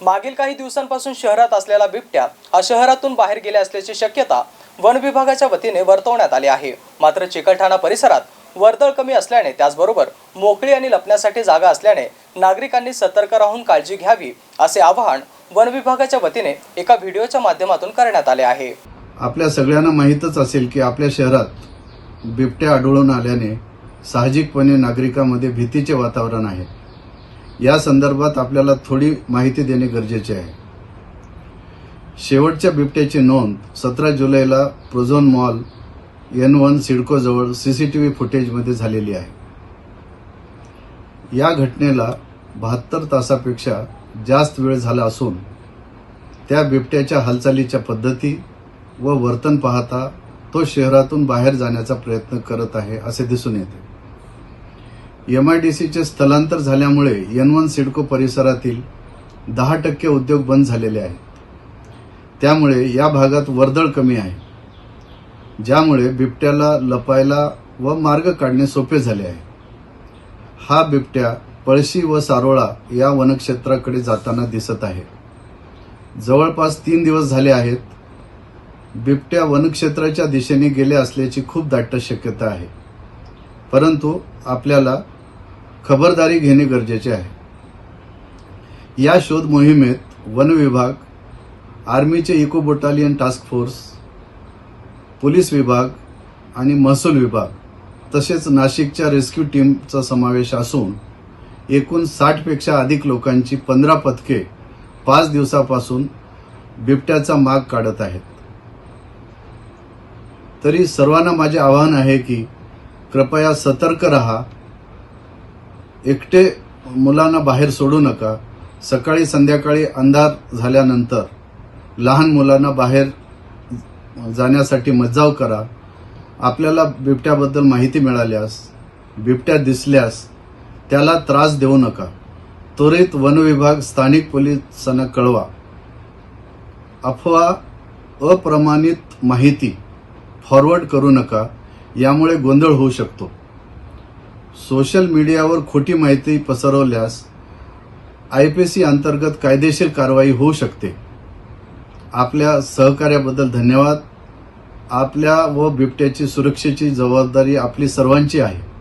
मागील काही दिवसांपासून शहरात असलेला बिबट्या हा शहरातून बाहेर गेल्या असल्याची शक्यता वन विभागाच्या वतीने वर्तवण्यात आली आहे. मात्र चिकलठाणा परिसरात वर्दळ कमी असल्याने त्याचबरोबर मोकळी आणि लपण्यासाठी जागा असल्याने नागरिकांनी सतर्क राहून काळजी घ्यावी असे आवाहन वन विभागाच्या वतीने एका व्हिडिओच्या माध्यमातून करण्यात आले आहे. आपल्या सगळ्यांना माहीतच असेल की आपल्या शहरात बिबट्या आढळून आल्याने साहजिकपणे नागरिकांमध्ये भीतीचे वातावरण आहे. या संदर्भात आपल्याला थोडी माहिती देणे गरजेचे आहे. शेवटच्या बिबट्याची नोंद सतरा जुलैला प्रोझोन मॉल एन वन सिडकोजवळ सीसीटीव्ही फुटेजमध्ये झालेली आहे. या घटनेला बहात्तर तासापेक्षा जास्त वेळ झाला असून त्या बिबट्याच्या हालचालीच्या पद्धती व वर्तन पाहता तो शहरातून बाहेर जाण्याचा प्रयत्न करत आहे असे दिसून येते. एमआयडीसीचे आय डी सीचे स्थलांतर झाल्यामुळे एन वन सिडको परिसरातील दहा टक्के उद्योग बंद झालेले आहेत. त्यामुळे या भागात वर्दळ कमी आहे. ज्यामुळे बिबट्याला लपायला व मार्ग काढणे सोपे झाले आहे. हा बिबट्या पळशी व सारोळा या वनक्षेत्राकडे जाताना दिसत आहे. जवळपास तीन दिवस झाले आहेत बिबट्या वनक्षेत्राच्या दिशेने गेले असल्याची खूप दाट शक्यता आहे. परंतु आपल्याला खबरदारी घेणे गरजेचे आहे. या शोध मोहिमेत वन विभाग आर्मीचे eco battalion task force police विभाग आणि महसूल विभाग तसेच नाशिकच्या रेस्क्यू टीमचा समावेश असून एकूण साठपेक्षा अधिक लोकांची पंधरा पथके पाच दिवसापासून बिबट्याचा माग काढत आहेत. तरी सर्वांना माझे आवाहन आहे की कृपया सतर्क रहा एकटे मुलांना बाहेर सोडू नका. सकाळी संध्याकाळी अंधार झाल्यानंतर लहान मुलांना बाहेर जाण्यासाठी मज्जाव करा. आपल्याला बिबट्याबद्दल माहिती मिळाल्यास बिबट्या दिसल्यास त्याला त्रास देऊ नका. त्वरित वनविभाग स्थानिक पोलिसांना कळवा. अफवा अप्रमाणित माहिती फॉरवर्ड करू नका. यामुळे गोंधळ होऊ शकतो. सोशल मीडियावर खोटी माहिती पसरवल्यास आय पी सी अंतर्गत कायदेशीर कारवाई होऊ शकते. आपल्या सहकार्याबद्दल धन्यवाद. आपल्या व बिबट्याची सुरक्षेची जबाबदारी आपली सर्वांची आहे.